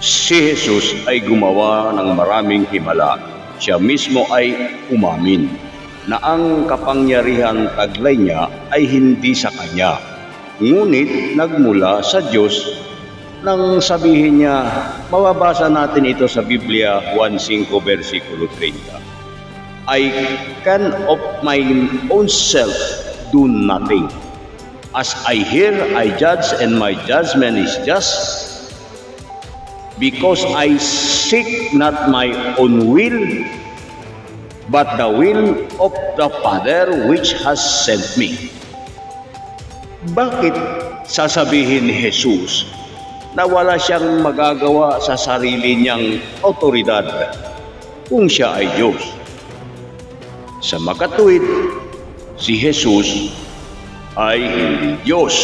Si Jesus ay gumawa ng maraming himala. Siya mismo ay umamin na ang kapangyarihan taglay niya ay hindi sa kanya. Ngunit nagmula sa Diyos nang sabihin niya, mababasa natin ito sa Biblia 1.5 versikulo 30. I can of my own self do nothing. As I hear, I judge, and my judgment is just, because I seek not my own will, but the will of the Father which has sent me. Bakit sasabihin ni Jesus na wala siyang magagawa sa sarili niyang otoridad kung siya ay Diyos? Sa makatuwid, si Jesus ay hindi Diyos.